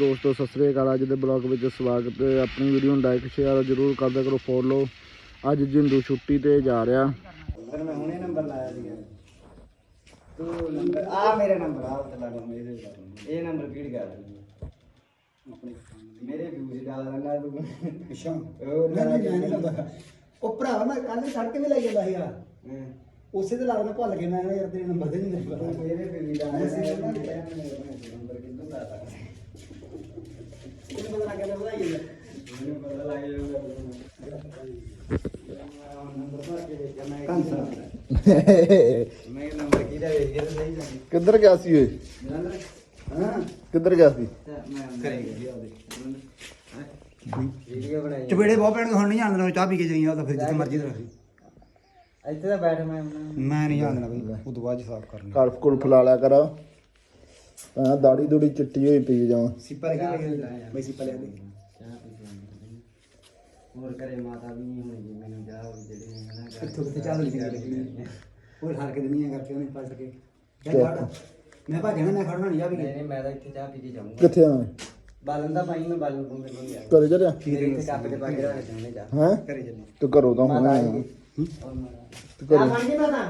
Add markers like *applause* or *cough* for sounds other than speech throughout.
ਦੋਸਤੋ ਸਤਿ ਸ੍ਰੀ ਅਕਾਲ। ਅੱਜ ਦੇ ਬਲੌਗ ਵਿੱਚ ਸਵਾਗਤ ਹੈ। ਆਪਣੀ ਵੀਡੀਓ ਨੂੰ ਲਾਈਕ ਸ਼ੇਅਰ ਜ਼ਰੂਰ ਕਰਦਿਆ ਕਰੋ ਫੋਲੋ ਅੱਜ ਜਿੰਦੂ ਛੁੱਟੀ ਤੇ ਜਾ ਰਿਹਾ। ਫਿਰ ਮੈਂ ਹੁਣੇ ਨੰਬਰ ਲਾਇਆ ਸੀਗਾ ਤੂੰ ਨੰਬਰ ਆ ਮੇਰਾ ਨੰਬਰ ਆ ਤੇ ਲਾ ਲਓ ਮੇਰੇ ਲਾ ਲਓ। ਇਹ ਨੰਬਰ ਫੀਡ ਕਰ ਦੇ ਮੇਰੇ ਵਿਊਜ਼ ਡਾਲ ਰੰਗਾ ਤੂੰ ਅੱਛਾ। ਉਹ ਮੈਂ ਨਹੀਂ ਜਾਣ ਨਹੀਂ ਲਾਉਂਦਾ ਉਹ ਭਰਾਵਾ ਮੈਂ ਕੱਲ ਸੜਕ ਵੀ ਲਾਈ ਜਾਂਦਾ ਸੀਗਾ। ਹਾਂ। ਉਸੇ ਤੇ ਲੱਗਦਾ ਭੁੱਲ ਗਿਆ। ਮੈਂ ਕਿਹਾ ਯਾਰ ਤੇਰੇ ਨੰਬਰ ਦੇ ਨਹੀਂ ਮੇਰੇ ਤੂੰ ਮੇਰੇ ਵਿਊਜ਼ ਡਾਲ ਰੰਗਾ ਨੰਬਰ ਕਿੱਦੋਂ ਲਾਤਾ ਕਿੰਨੇ ਪਤਾ ਲੱਗਿਆ ਵਧਾਈ ਜਾਂਦਾ ਮੈਨੂੰ ਪਤਾ ਲੱਗ ਗਿਆ ਨੰਬਰ ਭਰ ਕੇ ਦੇਖਿਆ ਮੈਂ ਕੰਸਾ *laughs* ਮੈਂ ਕਿਹਾ ਨੰਬਰ ਕਿਹਦਾ ਵੇਖ ਗਿਆ ਤਾਂ ਸਹੀ ਜਾਂਦੀ ਕਿੱਧਰ ਗਿਆ ਸੀ ਓਏ? ਜਲੰਧਰ? ਹਾਂ। ਕਿੱਧਰ ਗਿਆ ਸੀ? ਮੈਂ ਕਰੇ ਗਿਆ ਉਹਦੇ। ਵੀਡੀਓ ਬਣਾਈ ਚਪੇੜੇ ਬਹੁਤ ਪੈਣਗੇ ਹੁਣ ਨਹੀਂ ਜਾਣਦਾ ਚਾਹ ਪੀ ਕੇ ਜਾਈਂ ਉਹ ਤਾਂ ਫਿਰ ਜਿੱਥੇ ਮਰਜ਼ੀ ਰੱਖੀ ਇੱਥੇ ਤਾਂ ਬੈਠ ਮੈਂ ਮੈਂ ਨਹੀਂ ਜਾਣਦਾ ਬਈ ਉਹ ਤੋਂ ਬਾਅਦ ਸਾਫ਼ ਕਰਨੀ। ਕਲਫ ਕੁਲਫ ਲਾ ਲਿਆ ਕਰ। ਤਾਂ ਦਾੜੀ ਦੂੜੀ ਚਿੱਟੀ ਹੋਈ ਪਈ ਜਾਵਾਂ ਸਿੱਪਾ ਲੈ ਕੇ ਬਈ ਸਿੱਪਾ ਲੈ ਦੇ। ਹੋਰ ਘਰੇ ਮਾਤਾ ਵੀ ਨਹੀਂ ਹੋਣੀ ਜੀ ਮੈਨੂੰ ਜਾ ਉਹ ਜਿਹੜੇ ਨੇ ਨਾ ਘਰ- ਇੱਥੋਂ ਕਿੱਥੇ ਚਾਹ ਲਈ ਲੱਗੀ ਉਹ ਹਾਰ ਕੇ ਦਿੰਦੀਆਂ ਕਰਕੇ ਉਹਨੇ ਪਲਟ ਕੇ? ਚੱਲ ਫੜ ਮੈਂ ਭਾਗਣਾ ਮੈਂ ਖੜਨਾ ਨਹੀਂ ਜਾ ਵੀ ਨਹੀਂ ਨਹੀਂ ਮੈਂ ਤਾਂ ਇੱਥੇ ਚਾਹ ਪੀ ਕੇ ਜਾਊਂਗਾ। ਕਿੱਥੇ ਆਵਾਂ ਬਾਲਣ ਦਾ ਪਾਣੀ ਮੈਂ ਬਾਲਣ ਤੋਂ ਮੈਨੂੰ ਨਹੀਂ ਆ। ਘਰੇ ਚਲਿਆ ਮੇਰੇ ਇੱਥੇ ਕੱਪ ਦੇ ਪਾ ਕੇ ਰੱਖ ਦਿੰਦੇ ਜਾ ਹੈ? ਘਰੇ ਚੱਲੀ ਤੂੰ ਘਰੋਂ ਤਾਂ ਹੁਣ ਆਇਆ ਔਰ ਮਾਤਾ। ਤੂੰ ਘਰੋਂ। ਬਣ ਗਈ ਮਾਤਾ?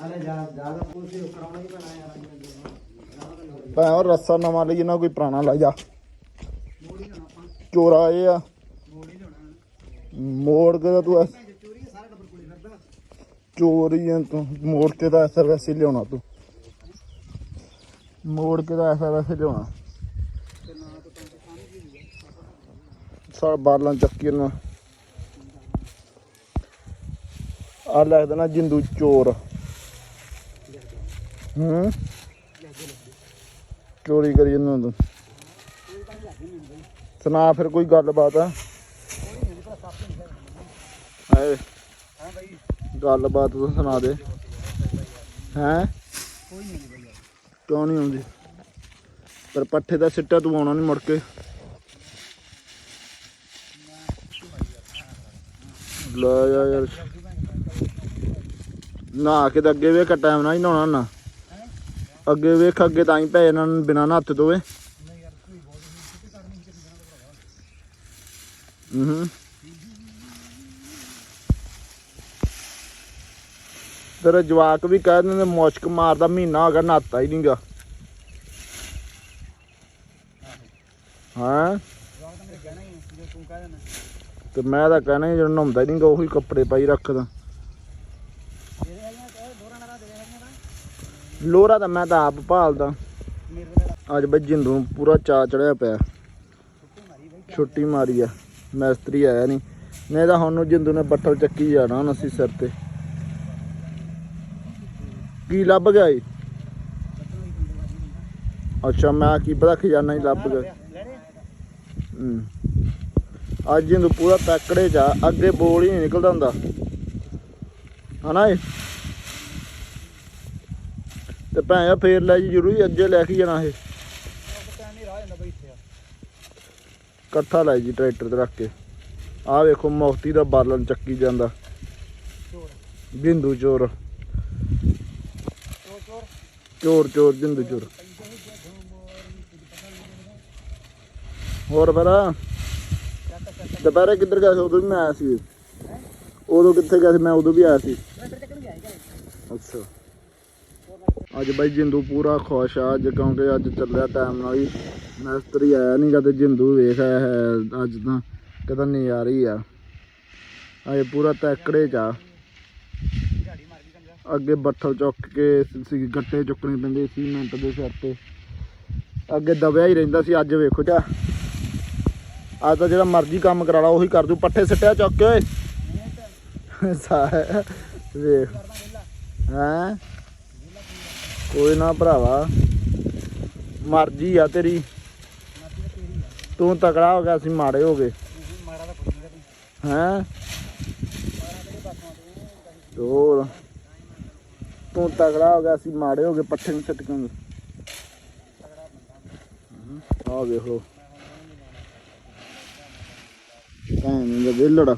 ਅਰੇ ਜਾ ਜਾ ਦਾ ਪੁੱਛ ਕਰਾਉਣਾ ਨਹੀਂ ਪੈਣਾ ਯਾਰ। ਭਾਵੇਂ ਉਹ ਰੱਸਾ ਨਵਾਂ ਲਈ ਨਾ ਕੋਈ ਪੁਰਾਣਾ ਲੈ ਜਾ। ਚੋਰਾ ਆਏ ਆ। ਮੋੜ ਕੇ ਤਾਂ ਤੂੰ ਐਸ- ਚੋਰੀ ਆ ਤੂੰ। ਮੋੜ ਕੇ ਤਾਂ ਐਸਾ ਵੈਸੇ ਹੀ ਲਿਆਉਣਾ ਤੂੰ। ਮੋੜ ਕੇ ਤਾਂ ਐਸਾ ਵੈਸੇ ਲਿਆਉਣਾ। ਸਾਰ ਬਾਲਾਂ ਚੱਕੀ ਨਾ। ਆ ਲੈ ਦੇਣਾ ਜਿੰਦੂ ਚੋਰ। ਹੂੰ? ਚੋਰੀ ਕਰੀ ਜਾਂਦਾ ਤੂੰ। ਸੁਣਾ ਫਿਰ ਕੋਈ ਗੱਲਬਾਤ ਆ। ਹਾਏ ਗੱਲਬਾਤ ਤੂੰ ਸੁਣਾ ਦੇ। ਹੈਂ? ਕਿਉਂ ਨਹੀਂ ਆਉਂਦੀ? ਪਰ ਪੱਠੇ ਦਾ ਸਿੱਟਾ ਤੂੰ ਆਉਣਾ ਨਹੀਂ ਮੁੜ ਕੇ। ਲੈ ਯਾਰ। ਨਾ ਕੇ ਤਾਂ ਅੱਗੇ ਵੇਖ, ਟਾਈਮ ਨਾ ਹੀ ਨਹਾਉਣਾ ਨਾ। ਅੱਗੇ ਵੇਖ, ਅੱਗੇ ਤਾਂ ਹੀ ਪੈ ਇਹਨਾਂ ਨੂੰ ਬਿਨਾਂ ਨਹਾਤੇ ਤੋਂ ਵੇ ਤੇਰਾ ਜਵਾਕ ਵੀ ਕਹਿ ਦਿੰਦੇ ਮੁਸ਼ਕ ਮਾਰਦਾ, ਮਹੀਨਾ ਹੋ ਗਿਆ ਨਹਾਤਾ ਹੀ ਨਹੀਂਗਾ। ਹਾਂ? ਤੇ ਮੈਂ ਤਾਂ ਕਹਿਣਾ ਹੀ ਜਦੋਂ ਨਹਾਉਂਦਾ ਹੀ ਨਹੀਂਗਾ, ਉਹੀ ਕੱਪੜੇ ਪਾਈ ਰੱਖਦਾ। ਲੋਰਾ ਤਾਂ ਮੈਂ ਤਾਂ ਆਪ ਭਾਲਦਾ। ਅੱਜ ਬਈ ਜਿੰਦੂ ਨੂੰ ਪੂਰਾ ਚਾ ਚੜਿਆ ਪਿਆ। ਛੁੱਟੀ ਮਾਰੀ ਆ। ਮੈਸਤਰੀ ਆਇਆ ਨਹੀਂ ਨਹੀਂ ਤਾਂ ਹੁਣ ਜਿੰਦੂ ਨੇ ਬੱਟਲ ਚੱਕੀ ਜਾਣਾ ਹੁਣ ਅਸੀਂ ਸਿਰ ਤੇ। ਕੀ ਲੱਭ ਗਿਆ ਜੀ ਅੱਛਾ, ਮੈਂ ਕੀ ਪਤਾ ਖਜ਼ਾਨਾ ਹੀ ਲੱਭ ਗਿਆ। ਅੱਜ ਜਿੰਦੂ ਪੂਰਾ ਤੱਕੜੇ ਜਾ ਅੱਗੇ ਬੋਲ ਹੀ ਨਹੀਂ ਨਿਕਲਦਾ ਹੁੰਦਾ। ਹਨਾ ਏ? ਤੇ ਭੈਣ ਫੇਰ ਲੈ ਜੀ, ਜ਼ਰੂਰੀ ਅੱਗੇ ਲੈ ਕੇ ਜਾਣਾ ਇਹ। ਇਕੱਠਾ ਲੈ ਜੀ ਟਰੈਕਟਰ ਤੇ ਰੱਖ ਕੇ। ਆਹ ਵੇਖੋ ਮੁਫਤੀ ਦਾ ਬਾਲਣ ਚੱਕੀ ਜਾਂਦਾ। ਬਿੰਦੂ ਚੋਰ। ਚੋਰ ਚੋਰ, ਬਿੰਦੂ ਚੋਰ। ਹੋਰ ਫਿਰ? ਦੁਪਹਿਰੇ ਕਿੱਧਰ ਗਿਆ ਸੀ? ਉਦੋਂ ਵੀ ਮੈਂ ਆਇਆ ਸੀ। ਉਦੋਂ ਕਿੱਥੇ ਗਿਆ ਸੀ? ਮੈਂ ਉਦੋਂ ਵੀ ਆਇਆ ਸੀ। ਅੱਛਾ। ਅੱਜ ਬਾਈ ਜਿੰਦੂ ਪੂਰਾ ਖੁਸ਼ ਆ, ਅੱਜ ਕਿਉਂਕਿ ਅੱਜ ਚੱਲਿਆ ਟਾਈਮ ਨਾਲ ਹੀ। ਮਿਸਤਰੀ ਆਇਆ ਨਹੀਂ ਕਦੇ, ਜਿੰਦੂ ਵੇਖ ਆਇਆ ਹੈ ਅੱਜ ਤਾਂ ਕਦਾ ਨਜ਼ਾਰੀ ਆ। ਅੱਜ ਪੂਰਾ ਤੈਕੜੇ ਚ ਆ। ਅੱਗੇ ਬੱਠਲ ਚੁੱਕ ਕੇ ਸੀ, ਗੱਟੇ ਚੁੱਕਣੇ ਪੈਂਦੇ ਸੀ ਮਿੰਟ ਦੇ ਸਿਰ ਤੇ। ਅੱਗੇ ਦਬਿਆ ਹੀ ਰਹਿੰਦਾ ਸੀ, ਅੱਜ ਵੇਖੋ ਚਾ ਅੱਜ ਤਾਂ ਜਿਹੜਾ ਮਰਜ਼ੀ ਕੰਮ ਕਰਾ ਲਾ, ਉਹੀ ਕਰ ਦੂ ਪੱਠੇ ਸਿੱਟਿਆ ਚੁੱਕ ਕੇ ਓਏ। ਵੇਖ। ਹੈਂ? ਕੋਈ ਨਾ ਭਰਾਵਾ। ਮਰਜ਼ੀ ਆ ਤੇਰੀ। ਤੂੰ ਤਕੜਾ ਹੋ ਗਿਆ, ਅਸੀਂ ਮਾੜੇ ਹੋ ਗਏ। ਹੈਂ? ਹੋਰ। ਤੂੰ ਤਕੜਾ ਹੋ ਗਿਆ, ਅਸੀਂ ਮਾੜੇ ਹੋ ਗਏ, ਪੱਠੇ ਨੂੰ ਛਟਕਾਂਗੇ। ਆ ਵੇਖੋ। ਭੈਣ ਦਾ ਵਿਹਲੜ।